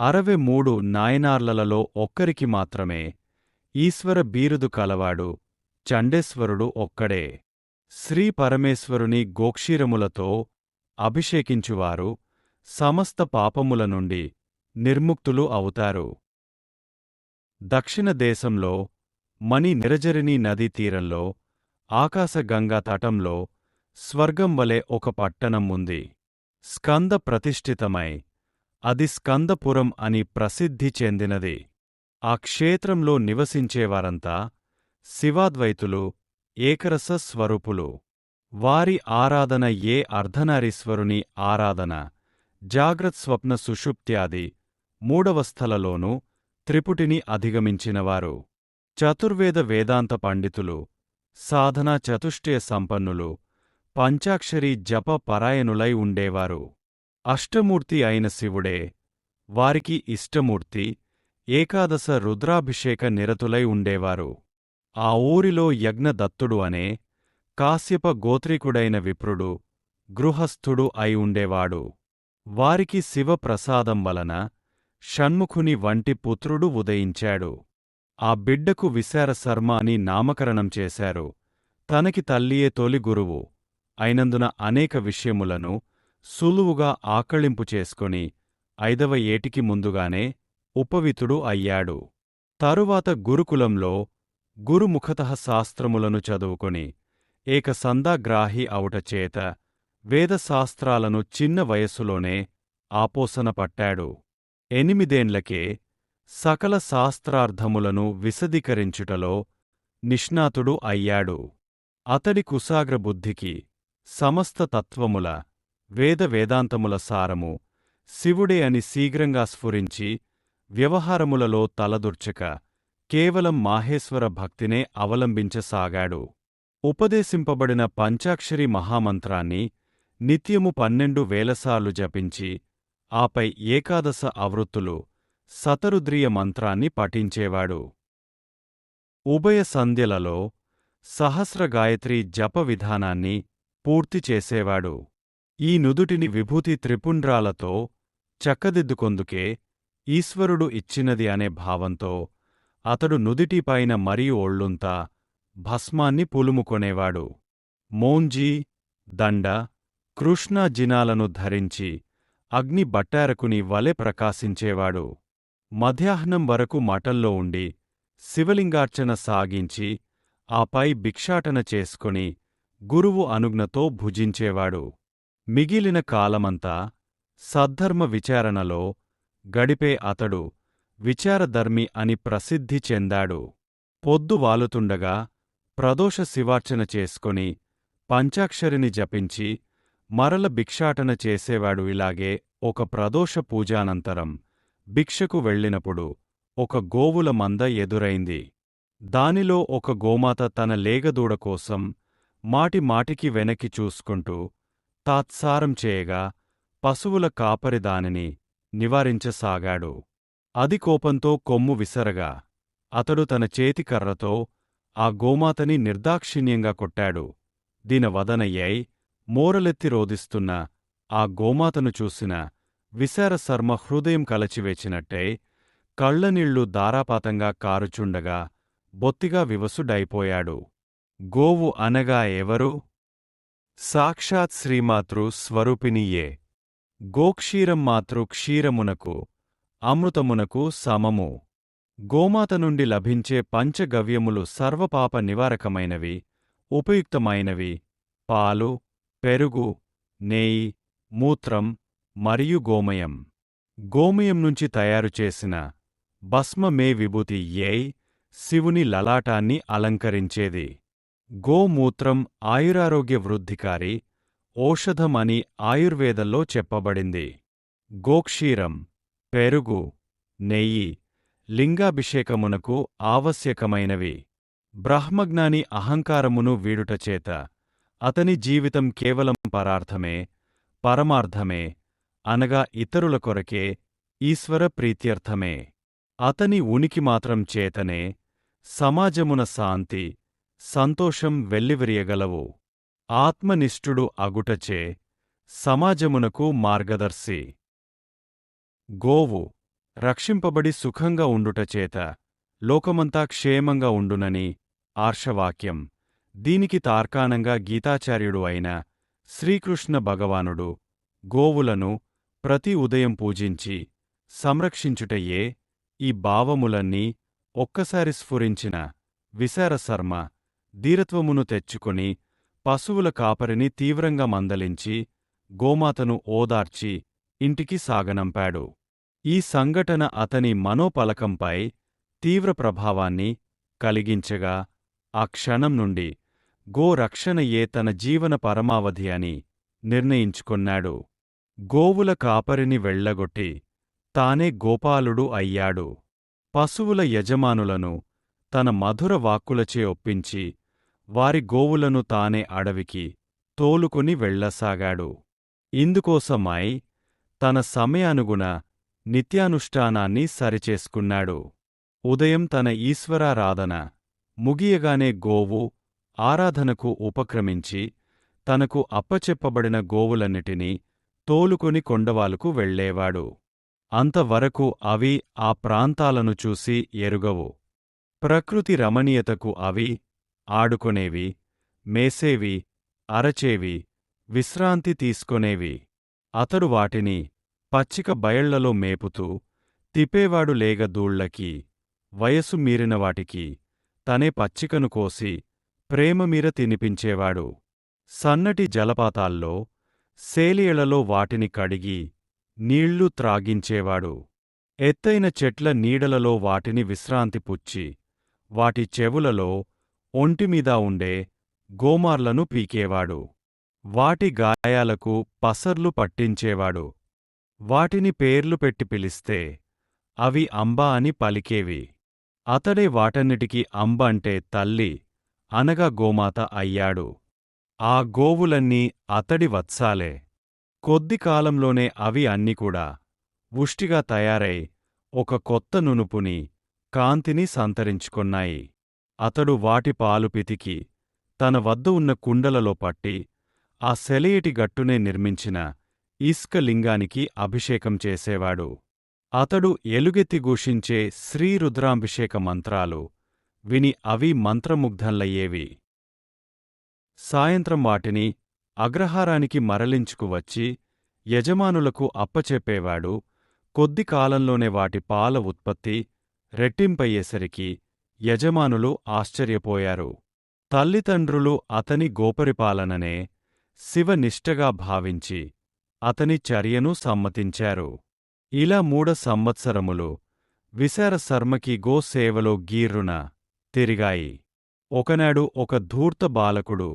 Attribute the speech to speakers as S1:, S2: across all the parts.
S1: అరవై మూడు నాయనార్లలో ఒక్కరికి మాత్రమే ఈశ్వర బీరుదు కలవాడు చండేశ్వరుడు ఒక్కడే. శ్రీ పరమేశ్వరుని గోక్షీరములతో అభిషేకించువారు సమస్త పాపముల నుండి నిర్ముక్తులు అవుతారు. దక్షిణ దేశంలో మణి నిరజరినీ నదీ తీరంలో ఆకాశగంగా తటంలో స్వర్గం వలె ఒక పట్టణం ఉంది. స్కంద ప్రతిష్ఠితమై అది స్కందపురం అని ప్రసిద్ధి చెందినది. ఆ క్షేత్రంలో నివసించేవారంతా శివాద్వైతులు ఏకరస స్వరూపులు. వారి ఆరాధన ఏ అర్ధనారీశ్వరుని ఆరాధన జాగ్రత్స్వప్న సుషుప్త్యాది మూడవస్థలలోనూ త్రిపుటిని అధిగమించినవారు. చతుర్వేద వేదాంత పండితులు సాధనా చతుష్టయ సంపన్నులు పంచాక్షరీ జప పరాయణులై ఉండేవారు. అష్టమూర్తి అయిన శివుడే వారికి ఇష్టమూర్తి ఏకాదశ రుద్రాభిషేక నిరతులై ఉండేవారు. ఆ ఊరిలో యజ్ఞదత్తుడు అనే కాశ్యప గోత్రీకుడైన విప్రుడు గృహస్థుడు అయి ఉండేవాడు. వారికి శివప్రసాదం వలన షణ్ముఖుని వంటి పుత్రుడు ఉదయించాడు. ఆ బిడ్డకు విశారశర్మ అని నామకరణం చేశారు. తనకి తల్లియే తొలి గురువు. అయినందున అనేక విషయములను సులువుగా ఆకళింపు చేసుకొని ఐదవ ఏటికి ముందుగానే ఉపవితుడు అయ్యాడు. తరువాత గురుకులంలో గురుముఖతః శాస్త్రములను చదువుకుని ఏక సందాగ్రాహి అవుటచేత వేదశాస్త్రాలను చిన్న వయస్సులోనే ఆపోసన పట్టాడు. ఎనిమిదేండ్లకే సకల శాస్త్రార్థములను విశదీకరించుటలో నిష్ణాతుడు అయ్యాడు. అతడి కుశాగ్ర బుద్ధికి సమస్త తత్వముల వేద వేదాంతముల సారము శివుడే అని శీఘ్రంగా స్ఫురించి వ్యవహారములలో తలదుర్చక కేవలం మాహేశ్వర భక్తినే అవలంబించసాగాడు. ఉపదేశింపబడిన పంచాక్షరి మహామంత్రాన్ని నిత్యము పన్నెండు వేలసార్లు జపించి ఆపై ఏకాదశ అవృత్తులు సతరుద్రియ మంత్రాన్ని పఠించేవాడు. ఉభయ సంధ్యలలో సహస్ర గాయత్రి జప విధానాన్ని పూర్తి చేసేవాడు. ఈ నుదుటిని విభూతి త్రిపుండ్రాలతో చక్కదిద్దుకొందుకే ఈశ్వరుడు ఇచ్చినది అనే భావంతో అతడు నుదిటిపైన మరియు ఒళ్ళుంతా భస్మాన్ని పులుముకొనేవాడు. మోంజీ దండ కృష్ణా జినాలను ధరించి అగ్ని బట్టారకుని వలె ప్రకాశించేవాడు. మధ్యాహ్నం వరకు మఠంలో ఉండి శివలింగార్చన సాగించి ఆపై భిక్షాటన చేసుకుని గురువు అనుజ్ఞతో భుజించేవాడు. మిగిలిన కాలమంతా సద్ధర్మ విచారణలో గడిపే అతడు విచారధర్మి అని ప్రసిద్ధి చెందాడు. పొద్దు వాలుతుండగా ప్రదోష శివార్చన చేసుకొని పంచాక్షరిని జపించి మరల భిక్షాటన చేసేవాడు ఇలాగే ఒక ప్రదోష పూజానంతరం భిక్షకు వెళ్ళినప్పుడు ఒక గోవుల మంద ఎదురైంది. దానిలో ఒక గోమాత తన లేగదూడ కోసం మాటి మాటికి వెనక్కి చూసుకుంటూ తాత్సారం చేయగా పశువుల కాపరి దానిని నివారించసాగాడు. అది కోపంతో కొమ్ము విసరగా అతడు తన చేతికర్రతో ఆ గోమాతని నిర్దాక్షిణ్యంగా కొట్టాడు. దీనవదనయ్యై మోరలెత్తి రోదిస్తున్న ఆ గోమాతను చూసిన విశారశర్మ హృదయం కలచివేచినట్టై కళ్ళనీళ్ళు దారాపాతంగా కారుచుండగా బొత్తిగా వివసుడైపోయాడు. గోవు అనగా ఎవరు? సాక్షాత్ శ్రీమాతృ స్వరూపిణియే గోక్షీరం మాతృ క్షీరమునకు అమృతమునకు సమము. గోమాత నుండి లభించే పంచగవ్యములు సర్వపాప నివారకమైనవి ఉపయుక్తమైనవి. పాలు పెరుగు నేయి మూత్రం మరియు గోమయం. గోమయం నుంచి తయారుచేసిన భస్మమే విభూతి ఏయ్ శివుని లలాటాన్ని అలంకరించేది. గోమూత్రం ఆయురారోగ్య వృద్ధికారి ఔషధమని ఆయుర్వేదంలో చెప్పబడింది. గోక్షీరం పెరుగు నెయ్యి లింగాభిషేకమునకు ఆవశ్యకమైనవి. బ్రహ్మజ్ఞాని అహంకారమును వీడుటచేత అతని జీవితం కేవలం పరార్థమే పరమార్థమే అనగా ఇతరుల కొరకే ఈశ్వర ప్రీత్యర్థమే. అతని ఉనికి మాత్రం చేతనే సమాజమున శాంతి సంతోషం వెల్లివిరియగలవు. ఆత్మనిష్ఠుడు అగుటచే సమాజమునకు మార్గదర్శి. గోవు రక్షింపబడి సుఖంగా ఉండుటచేత లోకమంతా క్షేమంగా ఉండునని ఆర్షవాక్యం. దీనికి తార్కాణంగా గీతాచార్యుడు అయిన శ్రీకృష్ణ భగవానుడు గోవులను ప్రతి ఉదయం పూజించి సంరక్షించుటయే ఈ భావములన్నీ ఒక్కసారి స్ఫురించిన విశారశర్మ ధీరత్వమును తెచ్చుకొని పశువుల కాపరిని తీవ్రంగా మందలించి గోమాతను ఓదార్చి ఇంటికి సాగనంపాడు. ఈ సంఘటన అతని మనోపలకంపై తీవ్ర ప్రభావాన్ని కలిగించగా ఆ క్షణం నుండి గోరక్షణయే తన జీవన పరమావధి అని నిర్ణయించుకొన్నాడు. గోవుల కాపరిని వెళ్ళగొట్టి తానే గోపాలుడు అయ్యాడు. పశువుల యజమానులను తన మధుర వాక్కులచే ఒప్పించి వారి గోవులను తానే అడవికి తోలుకొని వెళ్ళసాగాడు ఇందుకోసమై తన సమయానుగుణ నిత్యానుష్ఠానాన్ని సరిచేసుకున్నాడు. ఉదయం తన ఈశ్వరారాధన ముగియగానే గోవు ఆరాధనకు ఉపక్రమించి తనకు అప్పచెప్పబడిన గోవులన్నిటినీ తోలుకొని కొండవాలుకు వెళ్ళేవాడు అంతవరకు అవి ఆ ప్రాంతాలను చూసి ఎరుగవు. ప్రకృతి రమణీయతకు అవి ఆడుకొనేవి మేసేవి అరచేవి విశ్రాంతి తీసుకొనేవి. అతడు వాటిని పచ్చిక బయళ్ళలో మేపుతూ తిపేవాడు లేగ దూళ్ళకి వయసు మీరిన వాటికి తనే పచ్చికను కోసి ప్రేమమీర తినిపించేవాడు. సన్నటి జలపాతాల్లో సేలియలలో వాటిని కడిగి నీళ్ళు త్రాగించేవాడు. ఎత్తైన చెట్ల నీడలలో వాటిని విశ్రాంతి పుచ్చి వాటి చెవులలో ఒంటిమీద ఉండే గోమార్లను పీకేవాడు. వాటి గాయాలకు పసర్లు పట్టించేవాడు. వాటిని పేర్లు పెట్టి పిలిస్తే అవి అంబ అని పలికేవి. అతడే వాటన్నిటికీ అంబ అంటే తల్లి అనగా గోమాత అయ్యాడు. ఆ గోవులన్నీ అతడి వత్సాలే. కొద్ది కాలంలోనే అవి అన్ని కూడా తయారై ఒక కొత్త నునుపుని కాంతిని సంతరించుకొన్నాయి. అతడు వాటి పాలు పితికి తన వద్ద ఉన్న కుండలలో పట్టి ఆ సెలయేటి గట్టునే నిర్మించిన ఇసుక లింగానికి అభిషేకం చేసేవాడు. అతడు ఎలుగెత్తి ఘోషించే శ్రీరుద్రాభిషేక మంత్రాలు విని అవి మంత్రముగ్ధంలయ్యేవి. సాయంత్రం వాటిని అగ్రహారానికి మరలించుకు వచ్చి యజమానులకు అప్పచెప్పేవాడు కొద్ది కాలంలోనే వాటి పాల ఉత్పత్తి రెట్టింపయ్యేసరికి యజమానులు ఆశ్చర్యపోయారు. తల్లిదండ్రులు అతని గోపరిపాలననే శివనిష్టగా భావించి అతని చర్యను సమ్మతించారు. ఇలా మూడ సంవత్సరములు విశారశర్మకి గోసేవలో గీర్రున తిరిగాయి. ఒకనాడు ఒక ధూర్త బాలకుడు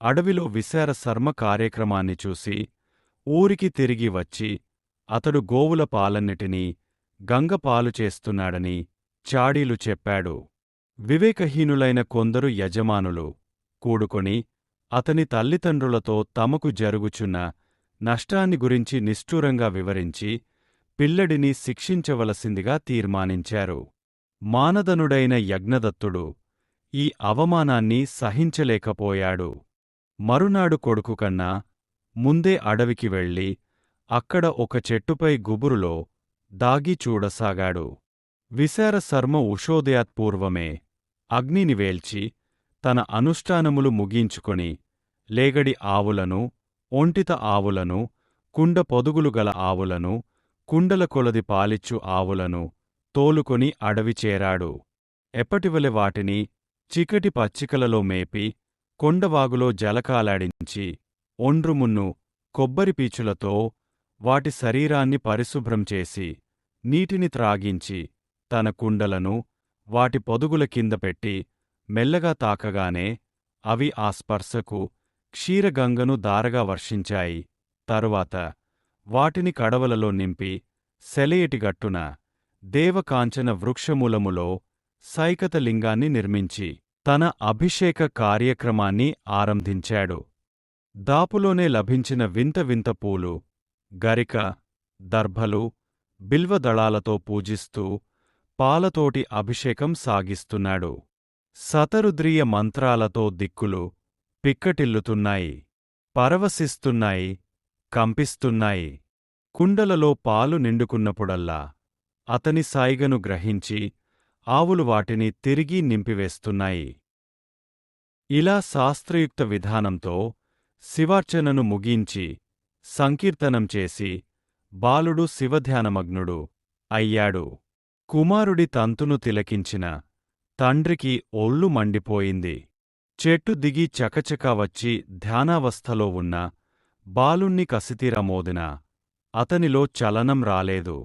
S1: అడవిలో విశారశర్మ కార్యక్రమాన్ని చూసి ఊరికి తిరిగి వచ్చి అతడు గోవుల పాలన్నిటినీ గంగపాలు చేస్తున్నాడని చాడీలు చెప్పాడు. వివేకహీనులైన కొందరు యజమానులు కూడుకొని అతని తల్లిదండ్రులతో తమకు జరుగుచున్న నష్టాన్ని గురించి నిష్ఠూరంగా వివరించి పిల్లడిని శిక్షించవలసిందిగా తీర్మానించారు. మానదనుడైన యజ్ఞదత్తుడు ఈ అవమానాన్ని సహించలేకపోయాడు. మరునాడు కొడుకు కన్నా ముందే అడవికి వెళ్ళి అక్కడ ఒక చెట్టుపై గుబురులో దాగి చూడసాగాడు. విశారశర్మ ఉషోదయాత్పూర్వమే. అగ్నిని వేల్చి తన అనుష్ఠానములు ముగించుకొని లేగడి ఆవులను ఒంటిత ఆవులను కుండ పొదుగులు గల ఆవులను కుండల కొలది పాలిచ్చు ఆవులను తోలుకొని అడవి చేరాడు. ఎప్పటివలె వాటిని చికటి పచ్చికలలో మేపి కొండవాగులో జలకాలాడించి ఒండ్రుమున్ను కొబ్బరి పీచులతో వాటి శరీరాన్ని పరిశుభ్రం చేసి నీటిని త్రాగించి తన కుండలను వాటి పొదుగుల కింద పెట్టి మెల్లగా తాకగానే అవి ఆ స్పర్శకు క్షీరగంగను దారగా వర్షించాయి. తరువాత వాటిని కడవలలో నింపి సెలయేటిగట్టున దేవకాంచన వృక్షమూలములో సైకత లింగాన్ని నిర్మించి తన అభిషేక కార్యక్రమాన్ని ఆరంభించాడు. దాపులోనే లభించిన వింత వింత పూలు గరిక దర్భలు బిల్వదళాలతో పూజిస్తూ పాలతోటి అభిషేకం సాగిస్తున్నాడు. సతరుద్రియ మంత్రాలతో దిక్కులు పిక్కటిల్లుతున్నాయి. పరవశిస్తున్నాయి కంపిస్తున్నాయి. కుండలలో పాలు నిండుకున్నప్పుడల్లా అతని సాయిగను గ్రహించి ఆవులు వాటిని తిరిగి నింపివేస్తున్నాయి. ఇలా శాస్త్రయుక్త విధానంతో శివార్చనను ముగించి సంకీర్తనం చేసి బాలుడు శివధ్యానమగ్నుడు అయ్యాడు. కుమారుడి తంతును తిలకించిన తండ్రికి ఒళ్ళు మండిపోయింది. చెట్టు దిగి చకచకా వచ్చి ధ్యానావస్థలో ఉన్న బాలుణ్ణి కసితీరమోదిన అతనిలో చలనం రాలేదు.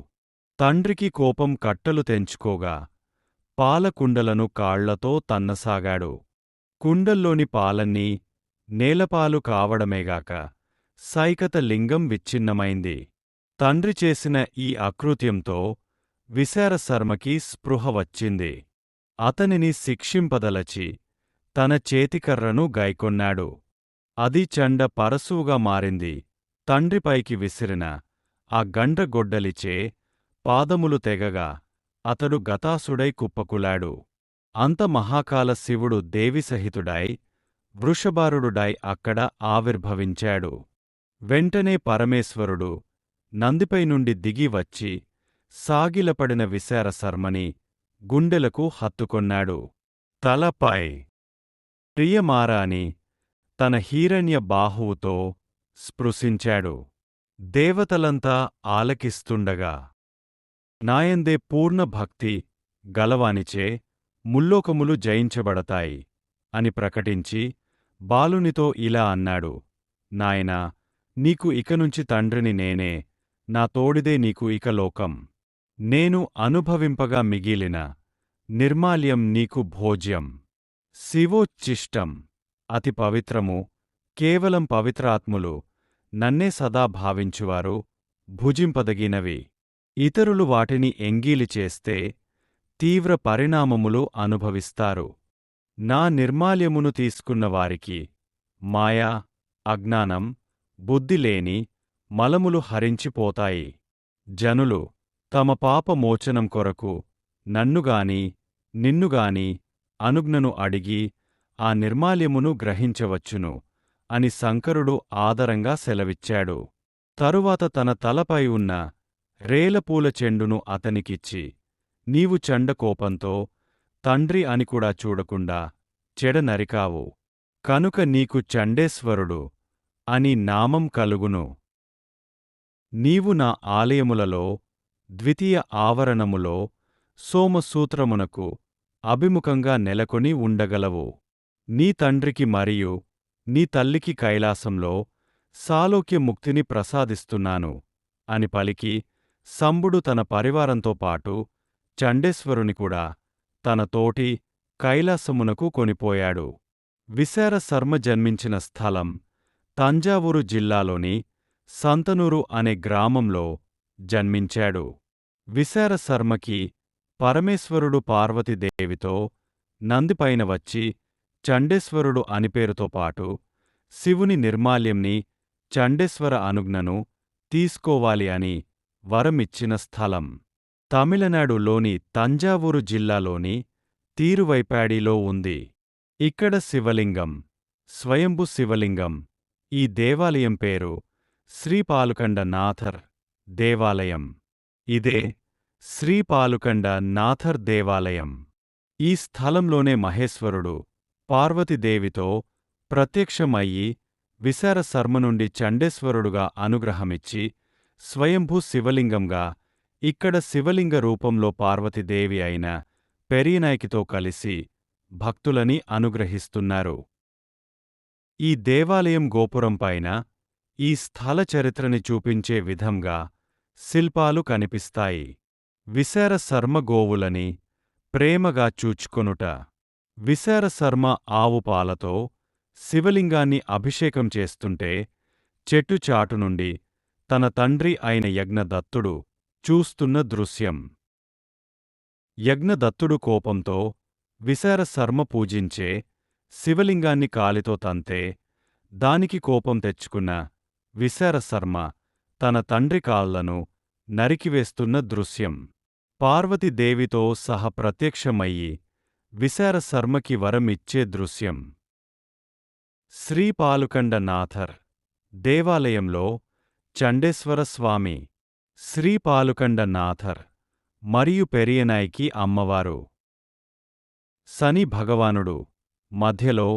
S1: తండ్రికి కోపం కట్టలు తెంచుకోగా పాలకుండలను కాళ్ళతో తన్నసాగాడు. కుండల్లోని పాలన్నీ నేలపాలు కావడమేగాక సైకత లింగం విచ్ఛిన్నమైంది. తండ్రి చేసిన ఈ అకృత్యంతో విశారశర్మకి స్పృహ వచ్చింది. అతనిని శిక్షింపదలచి తన చేతికర్రను గైకొన్నాడు అది చండ పరశువుగా మారింది. తండ్రిపైకి విసిరిన ఆ గండ్రగొడ్డలిచే పాదములు తెగగా అతడు గతాసుడై కుప్పకులాడు. అంత మహాకాల శివుడు దేవిసహితుడై వృషభారుడుడై అక్కడ ఆవిర్భవించాడు. వెంటనే పరమేశ్వరుడు నందిపై నుండి దిగి వచ్చి సాగిలపడిన విశారశర్మని గుండెలకు హత్తుకొన్నాడు. తలపై ప్రియమారాని తన హీరణ్య బాహువుతో స్పృశించాడు. దేవతలంతా ఆలకిస్తుండగా నాయందే పూర్ణ భక్తి గలవానిచే ముల్లోకములు జయించబడతాయి అని ప్రకటించి బాలునితో ఇలా అన్నాడు. నాయనా నీకు ఇకనుంచి తండ్రిని నేనే నా తోడిదే నీకు ఇక లోకం. నేను అనుభవింపగా మిగిలిన నిర్మాల్యం నీకు భోజ్యం. శివోచ్చిష్టం అతి పవిత్రము కేవలం పవిత్రాత్ములు నన్నే సదా భావించువారు భుజింపదగినవి. ఇతరులు వాటిని ఎంగీలి చేస్తే తీవ్ర పరిణామములు అనుభవిస్తారు. నా నిర్మాల్యమును తీసుకున్నవారికి మాయా అజ్ఞానం బుద్ధిలేని మలములు హరించిపోతాయి. జనులు తమ పాప మోచనం కొరకు నన్నుగాని నిన్నుగాని అనుజ్ఞను అడిగి ఆ నిర్మాల్యమును గ్రహించవచ్చును అని శంకరుడు ఆదరంగా సెలవిచ్చాడు. తరువాత తన తలపై ఉన్న రేలపూల చెండును అతనికిచ్చి నీవు చండకోపంతో తండ్రి అని కూడా చూడకుండా చెడ నరికావు. కనుక నీకు చండేశ్వరుడు అని నామం కలుగును. నీవు నా ఆలయములలో ద్వితీయ ఆవరణములో సోమసూత్రమునకు అభిముఖంగా నెలకొని ఉండగలవు. నీ తండ్రికి మరియు నీ తల్లికి కైలాసంలో సాలోక్య ముక్తిని ప్రసాదిస్తున్నాను అని పలికి సంబుడు తన పరివారంతో పాటు చండేశ్వరుని కూడా తన తోటి కైలాసమునకు కొనిపోయాడు. విశార శర్మ జన్మించిన స్థలం తంజావూరు జిల్లాలోని సంతనూరు అనే గ్రామంలో జన్మించాడు. విశారశర్మకి పరమేశ్వరుడు పార్వతీదేవితో నందిపైన వచ్చి చండేశ్వరుడు అని పేరుతో పాటు శివుని నిర్మాల్యంని చండేశ్వర అనుజ్ఞను తీసుకోవాలి అని వరమిచ్చిన స్థలం. తమిళనాడులోని తంజావూరు జిల్లాలోని తీరువైపాడిలో ఉంది. ఇక్కడ శివలింగం స్వయంభు శివలింగం ఈ దేవాలయం పేరు శ్రీపాలుకండ నాథర్. దేవాలయం. ఇదే శ్రీపాలుకండ నాథర్ దేవాలయం. ఈ స్థలంలోనే మహేశ్వరుడు పార్వతీదేవితో ప్రత్యక్షమయ్యి విశారశర్మ నుండి చండేశ్వరుడుగా అనుగ్రహమిచ్చి స్వయంభూ శివలింగంగా ఇక్కడ శివలింగ రూపంలో పార్వతీదేవి అయిన పెరీనాయకితో కలిసి భక్తులని అనుగ్రహిస్తున్నారు. ఈ దేవాలయం గోపురంపైన ఈ స్థల చరిత్రని చూపించే విధంగా శిల్పాలు కనిపిస్తాయి. విశార శర్మ గోవులని ప్రేమగా చూచుకొనుట. విశార శర్మ ఆవు పాలతో శివలింగాన్ని అభిషేకం చేస్తుంటే చెట్టు చాటు నుండి తన తండ్రి అయిన యజ్ఞదత్తుడు చూస్తున్న దృశ్యం. యజ్ఞదత్తుడు కోపంతో విశార శర్మ పూజించే శివలింగాన్ని కాలితో తంతే దానికి కోపం తెచ్చుకున్న విశార శర్మ తన తండ్రి కాళ్ళను నరికివేస్తున్న దృశ్యం. పార్వతీదేవితో సహ ప్రత్యక్షమయ్యి విశారశర్మకి వరమిచ్చే దృశ్యం. శ్రీపాలుకండ నాథర్ దేవాలయంలో చండేశ్వరస్వామి శ్రీపాలుకండ నాథర్ మరియు పెరియనాయికి అమ్మవారు. శని భగవానుడు మధ్యలో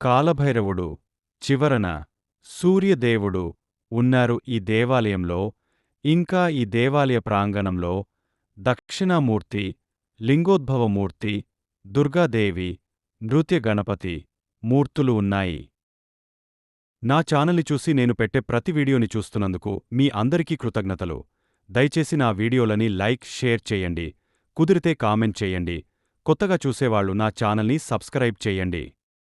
S1: కాలభైరవుడు చివరన సూర్యదేవుడు ఉన్నారు ఈ దేవాలయంలో ఇంకా ఈ దేవాలయ ప్రాంగణంలో దక్షిణామూర్తి లింగోద్భవమూర్తి దుర్గాదేవి నృత్య గణపతి మూర్తులు ఉన్నాయి. నా ఛానల్ని చూసి నేను పెట్టే ప్రతి వీడియోని చూస్తున్నందుకు మీ అందరికీ కృతజ్ఞతలు. దయచేసి నా వీడియోలని లైక్ షేర్ చేయండి. కుదిరితే కామెంట్ చేయండి. కొత్తగా చూసేవాళ్ళు నా ఛానల్ని సబ్స్క్రైబ్ చేయండి.